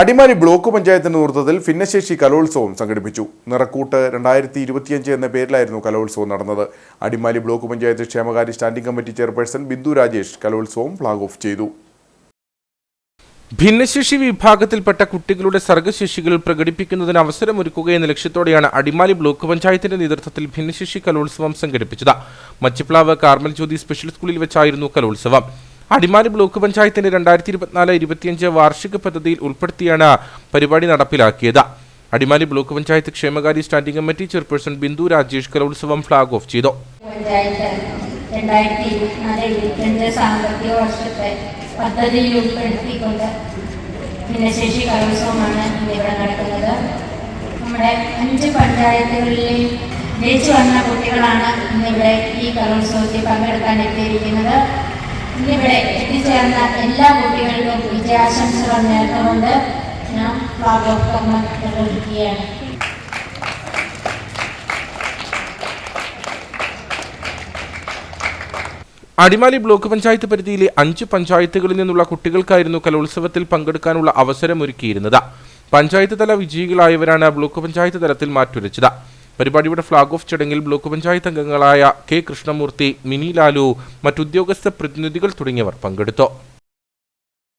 Adimali block പഞ്ചായത്തിന്റെ നേതൃത്വത്തിൽ ഭിന്നശേഷി കലോത്സവം സംഘടിപ്പിച്ചു. നിറക്കൂട്ട് രണ്ടായിരത്തി ഇരുപത്തിയഞ്ച് എന്ന പേരിലായിരുന്നു കലോത്സവം നടന്നത്. അടിമാലി ബ്ലോക്ക് പഞ്ചായത്ത് ക്ഷേമകാര്യ standing committee chairperson Bindu Rajesh Kalolsavam flag off ചെയ്തു. ഭിന്നശേഷി വിഭാഗത്തിൽപ്പെട്ട കുട്ടികളുടെ സർഗശേഷികൾ പ്രകടിപ്പിക്കുന്നതിന് അവസരമൊരുക്കുക എന്ന ലക്ഷ്യത്തോടെയാണ് അടിമാലി ബ്ലോക്ക് പഞ്ചായത്തിന്റെ നേതൃത്വത്തിൽ ഭിന്നശേഷി കലോത്സവം സംഘടിപ്പിച്ചത്. മച്ചിപ്ലാവ് കാർമൽ ജ്യോതി സ്പെഷ്യൽ സ്കൂളിൽ വെച്ചായിരുന്നു കലോത്സവം. അടിമാലി ബ്ലോക്ക് പഞ്ചായത്തിന്റെ രണ്ടായിരത്തി ഇരുപത്തിനാല് ഇരുപത്തിയഞ്ച് വാർഷിക പദ്ധതിയിൽ ഉൾപ്പെടുത്തിയാണ് പരിപാടി നടപ്പിലാക്കിയത്. അടിമാലി ബ്ലോക്ക് പഞ്ചായത്ത് ക്ഷേമകാര്യ standing committee chairperson Bindu Rajesh Kalolsavam flag off ചെയ്തു. രണ്ടായിരത്തി ഇരുപത്തിനാല് ഇരുപത്തിയഞ്ച് സാമ്പത്തിക വർഷത്തെ പദ്ധതിയിൽ കലോത്സവമാണ് ഇവിടെ നടക്കുന്നത്. നമ്മുടെ അഞ്ച് പഞ്ചായത്തുകളിലെയും ജയിച്ചു വന്ന കുട്ടികളാണ് ഇന്നിവിടെ ഈ കലോത്സവത്തിൽ പങ്കെടുക്കാൻ എത്തിയിരിക്കുന്നത് ഇന്നിവിടെ എത്തിച്ചേർന്ന എല്ലാ കുട്ടികൾക്കും വിജയാശംസകൾ നേർന്നുകൊണ്ട് ഞാൻ കർമ്മം നിർവഹിക്കുകയാണ്. അടിമാലി ബ്ലോക്ക് പഞ്ചായത്ത് പരിധിയിലെ അഞ്ച് പഞ്ചായത്തുകളിൽ നിന്നുള്ള കുട്ടികൾക്കായിരുന്നു കലോത്സവത്തിൽ പങ്കെടുക്കാനുള്ള അവസരമൊരുക്കിയിരുന്നത്. പഞ്ചായത്ത് തല വിജയികളായവരാണ് ബ്ലോക്ക് പഞ്ചായത്ത് തലത്തിൽ മാറ്റുരച്ചത്. പരിപാടിയുടെ ഫ്ളാഗ് ഓഫ് ചടങ്ങിൽ ബ്ലോക്ക് പഞ്ചായത്ത് അംഗങ്ങളായ കെ കൃഷ്ണമൂർത്തി മിനി ലാലു മറ്റുദ്യോഗസ്ഥ പ്രതിനിധികൾ തുടങ്ങിയവർ പങ്കെടുത്തു.